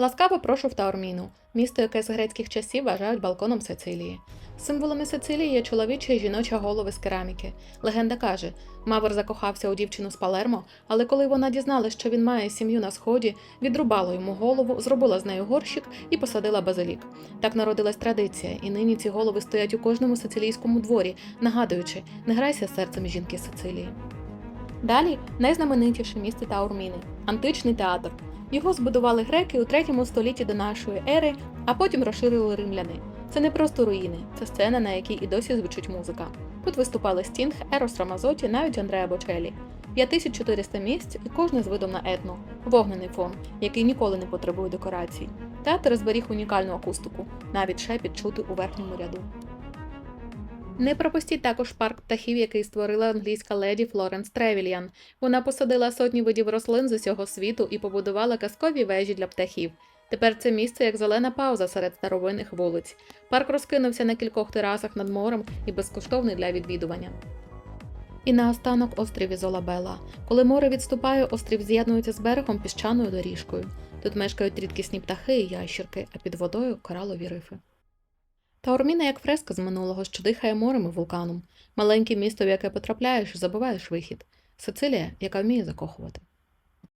Ласкаво прошу в Таорміну, місто, яке з грецьких часів вважають балконом Сицилії. Символами Сицилії є чоловіча і жіноча голови з кераміки. Легенда каже, Мавр закохався у дівчину з Палермо, але коли вона дізналась, що він має сім'ю на сході, відрубала йому голову, зробила з нею горщик і посадила базилік. Так народилась традиція, і нині ці голови стоять у кожному сицилійському дворі, нагадуючи, не грайся серцем жінки Сицилії. Далі найзнаменитіше місце Таурміни античний театр. Його збудували греки у 3 столітті до нашої ери, а потім розширили римляни. Це не просто руїни, це сцена, на якій і досі звучить музика. Тут виступали Стінг, Ерос Рамазоті, навіть Андреа Бочелі. 5400 місць і кожне з видом на етно, вогнений фон, який ніколи не потребує декорацій. Театр зберіг унікальну акустику, навіть шепіт чути у верхньому ряду. Не пропустіть також парк птахів, який створила англійська леді Флоренс Тревільян. Вона посадила сотні видів рослин з усього світу і побудувала казкові вежі для птахів. Тепер це місце як зелена пауза серед старовинних вулиць. Парк розкинувся на кількох терасах над морем і безкоштовний для відвідування. І наостанок острів Ізолабела. Коли море відступає, острів з'єднується з берегом піщаною доріжкою. Тут мешкають рідкісні птахи і ящірки, а під водою коралові рифи. Таорміна як фреска з минулого, що дихає морем і вулканом. Маленьке місто, в яке потрапляєш, забуваєш вихід. Сицилія, яка вміє закохувати.